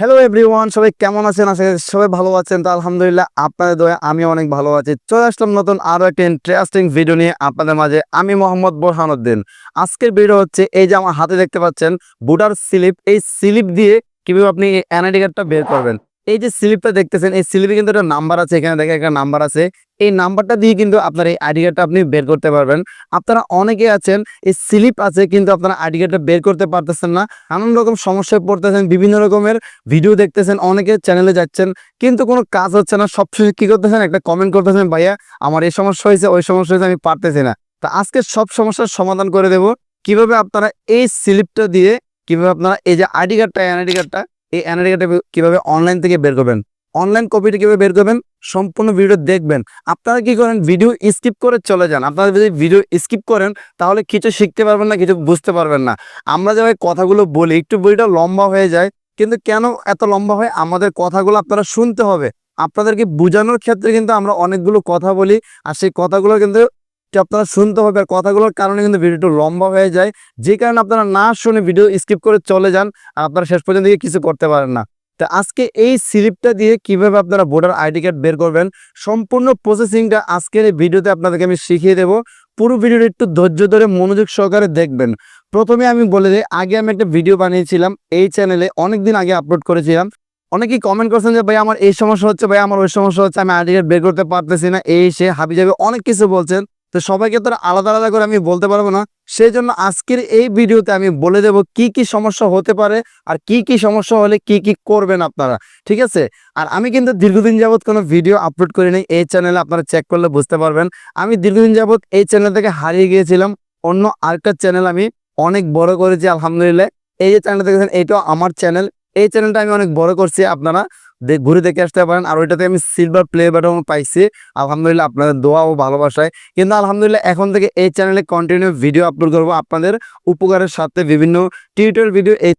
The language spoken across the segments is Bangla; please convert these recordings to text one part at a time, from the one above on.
হ্যালো এভরিওয়ান সবাই কেমন আছেন? করি সবাই ভালো আছেন। তো আলহামদুলিল্লাহ আপনাদের দয়া আমি অনেক ভালো আছি। চলে আসলাম নতুন আরও একটি ইন্টারেস্টিং ভিডিও নিয়ে আপনাদের মাঝে। আমি মোহাম্মদ বোরহানুদ্দিন। আজকের ভিডিও হচ্ছে এই যে আমার হাতে দেখতে পাচ্ছেন বুটার স্লিপ। এই স্লিপ দিয়ে কীভাবে আপনি এনআইডি কার্ডটা বের করবেন। এই যে স্লিপটা দেখতেছেন, এই স্লিপে কিন্তু একটা নাম্বার আছে, এখানে দেখেন একটা নাম্বার আছে। এই নাম্বারটা দিয়ে কিন্তু আপনার এই আইডি কার্ডটা আপনি বের করতে পারবেন। আপনারা অনেকে আছেন, এই স্লিপ আছে কিন্তু আপনারা আইডি কার্ডটা বের করতে পারতেছেন না। নানান রকম সমস্যায় পড়তেছেন, বিভিন্ন রকমের ভিডিও দেখতেছেন, অনেকে চ্যানেলে যাচ্ছেন, কিন্তু কোনো কাজ হচ্ছে না। সবশেষে কি করতেছেন, একটা কমেন্ট করতেছেন, ভাইয়া, আমার এই সমস্যা হয়েছে, ওই সমস্যা হয়েছে, আমি পারতেছি না। তা আজকে সব সমস্যার সমাধান করে দেব। কীভাবে আপনারা এই স্লিপটা দিয়ে, কীভাবে আপনারা এই যে আইডি কার্ডটা, এনআইডি কার্ডটা এই কার্ডটা কীভাবে অনলাইন থেকে বের করবেন? অনলাইন কপিটা কীভাবে বের করবেন? সম্পূর্ণ ভিডিও দেখবেন। আপনারা কি করেন? ভিডিও স্কিপ করে চলে যান। আপনারা যদি ভিডিও স্কিপ করেন, তাহলে কিছু শিখতে পারবেন না, কিছু বুঝতে পারবেন না। আমরা যেভাবে কথাগুলো বলি, একটু বইটা লম্বা হয়ে যায়, কিন্তু কেন এত লম্বা হয়? আমাদের কথাগুলো আপনারা শুনতে হবে। আপনাদেরকে বোঝানোর ক্ষেত্রে কিন্তু আমরা অনেকগুলো কথা বলি, আর সেই কথাগুলো কিন্তু আপনারা শুনতে হবে আর কথাগুলোর কারণে কিন্তু ভিডিওটা লম্বা হয়ে যায়। যে কারণে আপনারা না শুনে ভিডিও স্কিপ করে চলে যান, আর আপনারা শেষ পর্যন্ত কিছু করতে পারেন না। তো আজকে এই স্লিপটা দিয়ে কীভাবে আপনারা ভোটার আইডি কার্ড বের করবেন, সম্পূর্ণ প্রসেসিংটা আজকের এই ভিডিওতে আপনাদেরকে আমি শিখিয়ে দেবো। পুরো ভিডিওটা একটু ধৈর্য ধরে মনোযোগ সহকারে দেখবেন। প্রথমে আমি বলে দিই, আগে আমি একটা ভিডিও বানিয়েছিলাম, এই চ্যানেলে অনেকদিন আগে আপলোড করেছিলাম। অনেকেই কমেন্ট করছেন যে, ভাই, আমার এই সমস্যা হচ্ছে, ভাই, আমার ওই সমস্যা হচ্ছে, আমি আইডি কার্ড বের করতে পারতেছি না। এই সে হাবি যাবে অনেক কিছু বলছেন। তো সবাইকে তো আলাদা আলাদা করে আমি বলতে পারব না। সেই জন্য আজকের এই ভিডিওতে আমি বলে দেব কি কি সমস্যা হতে পারে আর কি কি সমস্যা হলে কি কি করবেন আপনারা, ঠিক আছে? আর আমি কিন্তু দীর্ঘদিন যাবত কোনো ভিডিও আপলোড করি নাই, এই চ্যানেলে আপনারা চেক করলে বুঝতে পারবেন। আমি দীর্ঘদিন যাবত এই চ্যানেল থেকে হারিয়ে গিয়েছিলাম, অন্য আরেকটা চ্যানেল আমি অনেক বড় করেছি, আলহামদুলিল্লাহ। এই যে চ্যানেল দেখেছেন এইটাও আমার চ্যানেল। এই চ্যানেলটা আমি অনেক বড় করছি আপনারা। ঘুরে দেখে আসতে পারেন। আর ওইটাতে আমি সিলভার প্লে বাটন পাইছি। আলহামদুলিল্লাহ আপনাদের দোয়া ও ভালোবাসায়। কিন্তু আলহামদুলিল্লাহ এখন থেকে এই চ্যানেলে কন্টিনিউ ভিডিও আপলোড করব আপনাদের উপকারের সাথে বিভিন্ন টিউটোরিয়াল ভিডিও এই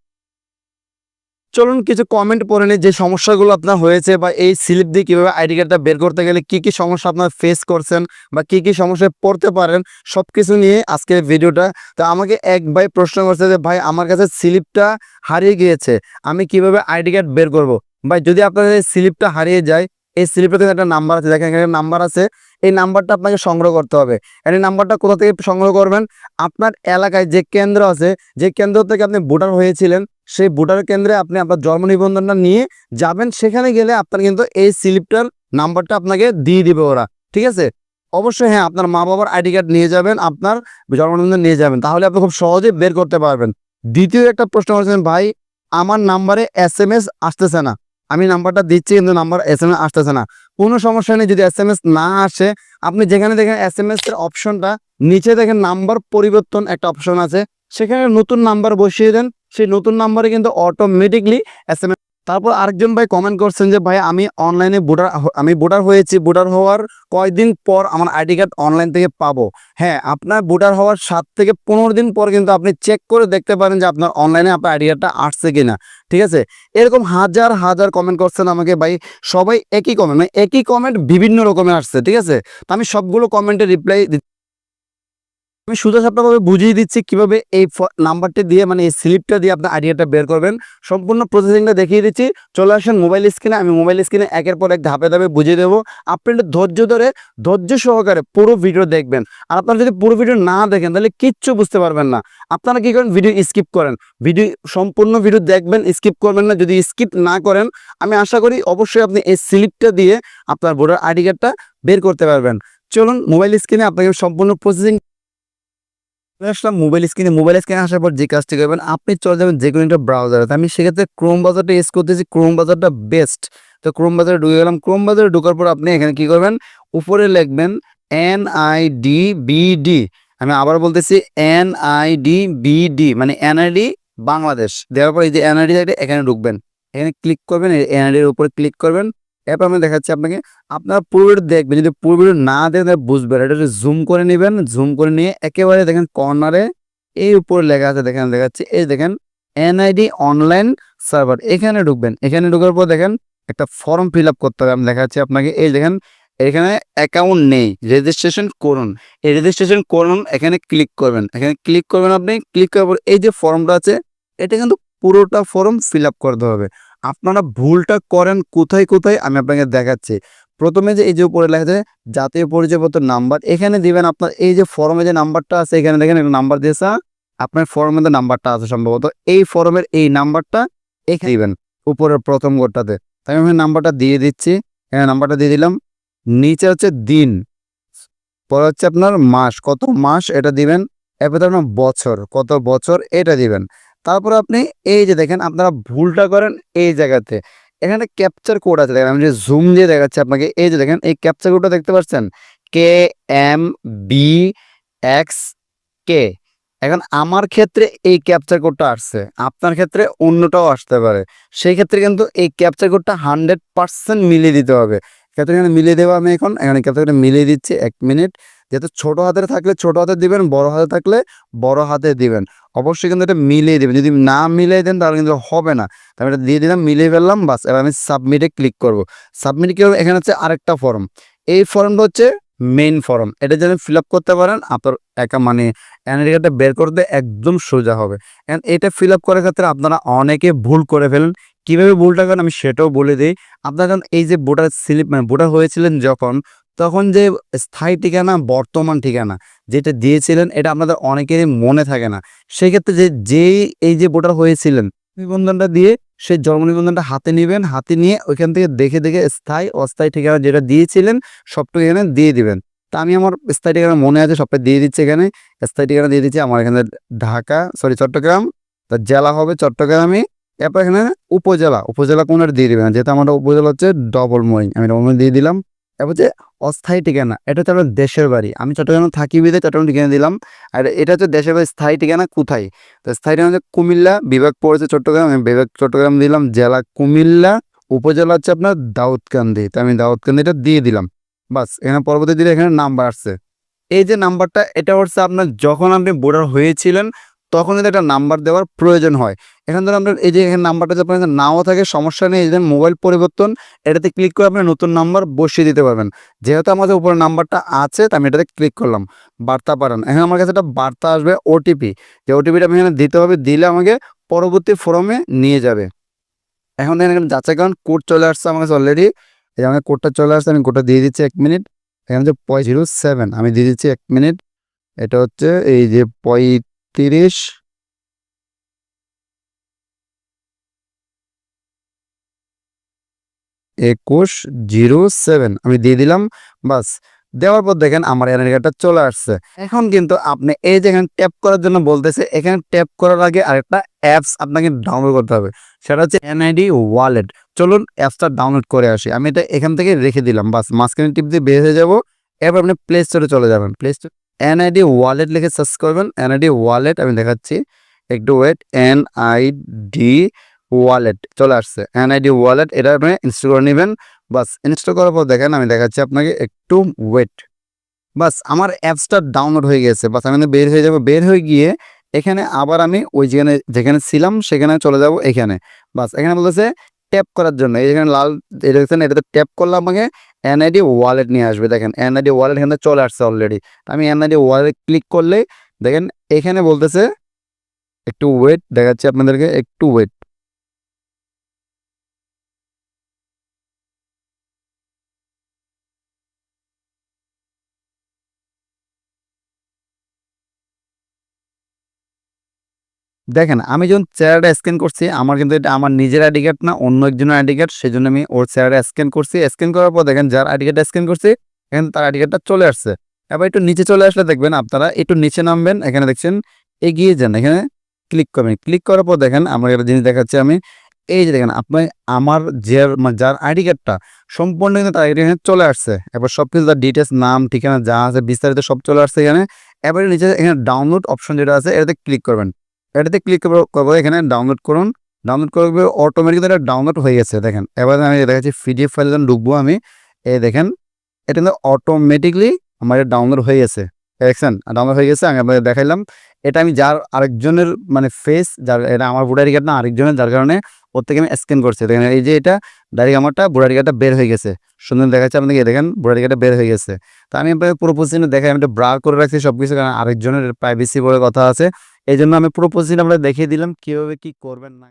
চলুন কিছু কমেন্ট পড়ে নিই যে সমস্যাগুলো আপনার হয়েছে বা এই স্লিপ দিয়ে কীভাবে আইডি কার্ডটা বের করতে গেলে কি কি সমস্যা আপনার ফেস করছেন বা কি কি সমস্যায় পড়তে পারেন সব কিছু নিয়ে আজকের ভিডিওটা তো আমাকে এক ভাই প্রশ্ন করছে যে, ভাই, আমার কাছে স্লিপটা হারিয়ে গিয়েছে, আমি কীভাবে আইডি কার্ড বের করব? ভাই, যদি আপনাদের এই স্লিপটা হারিয়ে যায়, এই স্লিপটাতে একটা নাম্বার আছে। দেখেন, এখানে নাম্বার আছে। এই নাম্বারটা আপনাকে সংগ্রহ করতে হবে। এই নাম্বারটা কোথা থেকে সংগ্রহ করবেন? আপনার এলাকায় যে কেন্দ্র আছে, যে কেন্দ্র থেকে আপনি ভোটার হয়েছিলেন, সেই ভোটার কেন্দ্রে আপনি আপনার জন্ম নিবন্ধনটা নিয়ে যাবেন। সেখানে গেলে আপনার কিন্তু এই স্লিপটার নাম্বারটা আপনাকে দিয়ে দিবে ওরা। ঠিক আছে? অবশ্যই হ্যাঁ আপনার মা বাবার আইডি কার্ড নিয়ে যাবেন, আপনার জন্ম নিবন্ধন নিয়ে যাবেন। তাহলে আপনি খুব সহজে বের করতে পারবেন। দ্বিতীয় একটা প্রশ্ন করেছেন, ভাই, আমার নাম্বারে এস এম এস আসতেছে না। আমি নাম্বারটা দিচ্ছি, কিন্তু নাম্বার এস এম আসতেছে না। কোনো সমস্যা নেই, যদি এস এম এস না আসে, আপনি যেখানে দেখেন এস এম এস এর অপশনটা, নিচে দেখেন নাম্বার পরিবর্তন একটা অপশন আছে। সেখানে নতুন নাম্বার বসিয়ে দেন, সেই নতুন নাম্বারে কিন্তু অটোমেটিকলি এস এম এস তারপর আরেকজন ভাই কমেন্ট করছেন যে, ভাই, আমি অনলাইনে ভোটার আমি ভোটার হয়েছি। ভোটার হওয়ার কয়দিন পর আমার আইডি কার্ড অনলাইন থেকে পাবো? হ্যাঁ আপনার ভোটার হওয়ার সাত থেকে পনেরো দিন পর কিন্তু আপনি চেক করে দেখতে পারেন যে আপনার অনলাইনে আপনার আইডি কার্ডটা আসছে কিনা। ঠিক আছে? এরকম হাজার হাজার কমেন্ট করছেন আমাকে ভাই। সবাই একই কমেন্ট মানে একই কমেন্ট বিভিন্ন রকমের আসছে। ঠিক আছে? তো আমি সবগুলো কমেন্টে রিপ্লাই আমি সুদা সাপটাভাবে বুঝিয়ে দিচ্ছি কীভাবে এই নাম্বারটি দিয়ে মানে এই স্লিপটা দিয়ে আপনার আইডিয়াটা বের করবেন। সম্পূর্ণ প্রসেসিংটা দেখিয়ে দিচ্ছি। চলে আসেন মোবাইল স্ক্রিনে আমি মোবাইল স্ক্রিনে একের পর এক ধাপে ধাপে বুঝিয়ে দেবো। আপনি ধৈর্য ধরে, ধৈর্য সহকারে পুরো ভিডিও দেখবেন। আর আপনারা যদি পুরো ভিডিও না দেখেন, তাহলে কিচ্ছু বুঝতে পারবেন না। আপনারা কি করেন? ভিডিও স্কিপ করেন। ভিডিও সম্পূর্ণ ভিডিও দেখবেন স্কিপ করবেন না। যদি স্কিপ না করেন, আমি আশা করি অবশ্যই আপনি এই স্লিপটা দিয়ে আপনার ভোটার আইডি কার্ডটা বের করতে পারবেন। চলুন মোবাইল স্ক্রিনে আপনাকে সম্পূর্ণ প্রসেসিং আসলাম মোবাইল স্ক্রিনে মোবাইল স্ক্রিনে আসার পর যে কাজটি করবেন, আপনি চলে যাবেন যে কোনো একটা ব্রাউজারে আমি সেক্ষেত্রে ক্রোম বাজারটা ইউজ করতেছি। ক্রোম বাজারটা বেস্ট তো ক্রোম বাজারে ঢুকে গেলাম। ক্রোম বাজারে ঢোকার পর আপনি এখানে কি করবেন? উপরে লিখবেন এন আই ডি বিডি আমি আবার বলতেছি এন আই ডি বিডি মানে এনআইডি বাংলাদেশ। দেওয়ার পর এই যে এনআইডি এখানে ঢুকবেন। এখানে ক্লিক করবেন এনআইডির উপরে ক্লিক করবেন। এরপর আমি দেখাচ্ছি আপনাকে। আপনার পুরো ভিডিও দেখবেন, যদি পুরো ভিডিও না দেখেন তাহলে বুঝবেন। এটা জুম করে নেবেন জুম করে নিয়ে একেবারে দেখেন কর্নারে এই উপরে লেখা আছে, দেখেন, দেখাচ্ছি। এই দেখেন এনআইডি অনলাইন সার্ভার এখানে ঢুকবেন। এখানে ঢোকার পর দেখেন একটা ফর্ম ফিল আপ করতে হবে। আমি দেখাচ্ছি আপনাকে। এই দেখেন, এখানে অ্যাকাউন্ট নেই। রেজিস্ট্রেশন করুন। এই রেজিস্ট্রেশন করুন, এখানে ক্লিক করবেন। এখানে ক্লিক করবেন আপনি। ক্লিক করার পর এই যে ফর্মটা আছে, এটা কিন্তু পুরোটা ফর্ম ফিল আপ করতে হবে। আপনারা ভুলটা করেন কোথায় কোথায় আমি আপনাকে দেখাচ্ছি। প্রথমে যে এই যে উপরে লেখা আছে, জাতীয় পরিচয়পত্র নাম্বার, এখানে দিবেন আপনার এই যে ফর্মে যে নাম্বারটা আছে, এখানে দেখেন একটা নাম্বার দিয়েছে আপনার মধ্যে নাম্বারটা আছে সম্ভবত, এই ফর্মের এই নাম্বারটা এখানে দিবেন, উপরের প্রথম গোটাতে তাই আমি নাম্বারটা দিয়ে দিচ্ছি, এখানে নাম্বারটা দিয়ে দিলাম, নিচে হচ্ছে দিন, পরে হচ্ছে আপনার মাস, কত মাস এটা দিবেন, এরপরে আপনার বছর, কত বছর এটা দিবেন। তারপর আপনি এই যে দেখেন, আপনারা ভুলটা করেন এই জায়গাতে। এখানে ক্যাপচার কোড আছে, দেখেন, আমি যে জুম দিয়ে দেখাচ্ছি আপনাকে, এই যে দেখেন, এই ক্যাপচার কোডটা দেখতে পাচ্ছেন? K M B X K এখন আমার ক্ষেত্রে এই ক্যাপচার কোডটা আসছে, আপনার ক্ষেত্রে অন্যটাও আসতে পারে। সেই ক্ষেত্রে কিন্তু এই ক্যাপচার কোডটা হান্ড্রেড পার্সেন্ট মিলিয়ে দিতে হবে। ক্ষেত্রে এখানে মিলিয়ে দেবো আমি এখন, এখানে ক্যাপচার কোডটা মিলিয়ে দিচ্ছি এক মিনিট যেহেতু ছোট হাতের থাকলে ছোট হাতে দিবেন, বড় হাতে থাকলে বড় হাতে দিবেন। অবশ্যই কিন্তু এটা মিলিয়ে দেবেন যদি না মিলিয়ে দেন তাহলে কিন্তু হবে না। তাহলে এটা দিয়ে দিলাম, মিলিয়ে ফেললাম, বাস। এবার আমি সাবমিটে ক্লিক করব। সাবমিট কি এখানে হচ্ছে আরেকটা ফর্ম এই ফর্মটা হচ্ছে মেইন ফর্ম এটা যদি ফিল আপ করতে পারেন, আপনার একা মানে এনআইডি কার্ডটা বের করতে একদম সোজা হবে। And এটা ফিল আপ করার ক্ষেত্রে আপনারা অনেকে ভুল করে ফেলেন। কীভাবে ভুলটা করেন আমি সেটাও বলে দিই। আপনারা এই যে ভোটার স্লিপ মানে ভোটার হয়েছিলেন যখন তখন যে স্থায়ী ঠিকানা, বর্তমান ঠিকানা যেটা দিয়েছিলেন, এটা আপনাদের অনেকেরই মনে থাকে না। সেই ক্ষেত্রে যে, যেই এই যে ভোটার হয়েছিলেন, নিবন্ধনটা দিয়ে সেই জন্ম নিবন্ধনটা হাতে নেবেন, হাতে নিয়ে ওইখান থেকে দেখে দেখে স্থায়ী, অস্থায়ী ঠিকানা যেটা দিয়েছিলেন, সবটুকু এখানে দিয়ে দিবেন। তা আমি আমার স্থায়ী ঠিকানা মনে আছে, সবটা দিয়ে দিচ্ছি এখানে। স্থায়ী ঠিকানা দিয়ে দিচ্ছি আমার এখানে ঢাকা, সরি, চট্টগ্রাম, তা জেলা হবে চট্টগ্রামে এরপর এখানে উপজেলা উপজেলা কোনটা দিয়ে দিবেন? যেহেতু আমার উপজেলা হচ্ছে ডবল মরিং আমি ডবল দিয়ে দিলাম। এরপর যে অস্থায়ী ঠিকানা, এটা হচ্ছে আমার দেশের বাড়ি। আমি চট্টগ্রামে থাকি বিদে, চট্টগ্রাম ঠিকানা দিলাম। আর এটা হচ্ছে দেশের বাড়ি স্থায়ী ঠিকানা কোথায়? তো স্থায়ী ঠিকানা হচ্ছে কুমিল্লা, বিভাগ পড়েছে চট্টগ্রাম, আমি বিভাগ চট্টগ্রাম দিলাম, জেলা কুমিল্লা, উপজেলা হচ্ছে আপনার দাউদকান্দি। তো আমি দাউদকান্দিটা দিয়ে দিলাম। বাস, এখানে পরবর্তী দিলে এখানে নাম্বার আসছে। এই যে নাম্বারটা, এটা হচ্ছে আপনার যখন আপনি বোর্ডার হয়েছিলেন তখন যদি একটা নাম্বার দেওয়ার প্রয়োজন হয়। এখান থেকে আপনার এই যে এখানে নাম্বারটা যদি আপনার নাও থাকে, সমস্যা নেই এই যে মোবাইল পরিবর্তন, এটাতে ক্লিক করে আপনি নতুন নাম্বার বসিয়ে দিতে পারবেন। যেহেতু আমাদের উপরে নাম্বারটা আছে আমি এটাতে ক্লিক করলাম। বার্তা পাঠান। এখন আমার কাছে একটা বার্তা আসবে ওটিপি যে ওটিপিটা আমি এখানে দিতে হবে, দিলে আমাকে পরবর্তী ফর্মে নিয়ে যাবে। এখন এখানে যাচাই কারণ কোড চলে আসছে আমার কাছে অলরেডি এই আমার কোডটা চলে আসছে, আমি কোডটা দিয়ে দিচ্ছি এক মিনিট এখানে হচ্ছে পয় জিরো সেভেন আমি দিয়ে দিচ্ছি এক মিনিট এটা হচ্ছে এই যে পঁয়ত্রিশ একুশ, জিরো, সেভেন। আমি দিয়ে দিলাম, বাস। দেওয়ার পর দেখেন আমার কার্ডটা চলে আসছে। এখন কিন্তু আপনি এই যে এখানে ট্যাপ করার জন্য বলতেছে, এখানে ট্যাপ করার আগে আরেকটা অ্যাপস আপনাকে ডাউনলোড করতে হবে। সেটা হচ্ছে এনআইডি ওয়ালেট। চলুন অ্যাপসটা ডাউনলোড করে আসি। আমি এটা এখান থেকে রেখে দিলাম, বাস। মাঝখানে টিপ দিয়ে বের হয়ে যাব। এরপর আপনি প্লে স্টোরে চলে যাবেন। প্লে স্টোর এনআইডি ওয়ালেট লিখে সার্চ করবেন। এনআইডি ওয়ালেট আমি দেখাচ্ছি। একটু wait N I D wallet চলে আসছে। এনআইডি ওয়ালেট এটা আপনি ইনস্টল করে নেবেন। বাস ইনস্টল করার পর দেখেন, আমি দেখাচ্ছি আপনাকে একটু ওয়েট বাস, আমার অ্যাপসটা ডাউনলোড হয়ে গেছে। বাস, আমি বের হয়ে যাব। বের হয়ে গিয়ে এখানে আবার আমি ওই যেখানে যেখানে ছিলাম, সেখানে চলে যাব এখানে। বাস, এখানে বলতেছে ট্যাপ করার জন্য। এখানে লাল দেখছেন, এটাতে ট্যাপ করলাম আমাকে এনআইডি ওয়ালেট নিয়ে আসবে। দেখেন এনআইডি ওয়ালেট এখানে চলে আসছে অলরেডি আমি এনআইডি ওয়ালেট ক্লিক করলে দেখেন, এখানে বলতেছে একটু ওয়েট দেখাচ্ছি আপনাদেরকে, একটু ওয়েট দেখেন, আমি যখন চেহারাটা স্ক্যান করছি, আমার কিন্তু এটা আমার নিজের আইডি কার্ড না, অন্য একজনের আইডি কার্ড সেই জন্য আমি ওর চেহারাটা স্ক্যান করছি। স্ক্যান করার পর দেখেন, যার আইডি কার্ডটা স্ক্যান করছি, এখানে তার আইডি কার্ডটা চলে আসছে। এবার একটু নিচে চলে আসলে দেখবেন, আপনারা একটু নিচে নামবেন, এখানে দেখছেন, এগিয়ে যান, এখানে ক্লিক করবেন। ক্লিক করার পর দেখেন, আমার একটা জিনিস দেখাচ্ছি আমি, এই যে দেখেন, আপনি আমার যে মানে যার আইডি কার্ডটা সম্পূর্ণ কিন্তু তার এখানে চলে আসছে। এবার সব কিছু তার ডিটেলস নাম, ঠিকানা যা আছে, বিস্তারিত সব চলে আসছে এখানে। এবারে নিচে এখানে ডাউনলোড অপশন যেটা আছে, এটাতে ক্লিক করবেন। এটাতে ক্লিক করব এখানে ডাউনলোড করুন। ডাউনলোড করবে অটোমেটিক এটা ডাউনলোড হয়ে গেছে, দেখেন। এবার আমি দেখাচ্ছি পিডিএফ ফাইল যখন ঢুকবো আমি, এই দেখেন, এটা কিন্তু অটোমেটিকলি আমার এটা ডাউনলোড হয়ে গেছে। দেখছেন ডাউনলোড হয়ে গেছে, আমি আপনাদের দেখাইলাম। এটা আমি যার আরেকজনের মানে ফেস যার, এটা আমার ভোটার কার্ড না, আরেকজনের, যার কারণে ওর থেকে আমি স্ক্যান করছি। দেখেন এই যে এটা ডাইরেক্ট আমারটা বুড়া টিকাটা বের হয়ে গেছে। সুন্দর দেখাচ্ছে আপনাকে দেখেন বুড়া টিকাটা বের হয়ে গেছে। তা আমি আপনাকে পুরো পজিশনে দেখাই, আমি একটা ব্রা করে রাখছি সব কিছু কারণ আরেকজনের প্রাইভেসি বলে কথা আছে। এই জন্য আমি পুরো পজিশন আমরা দেখিয়ে দিলাম, কীভাবে কী করবেন না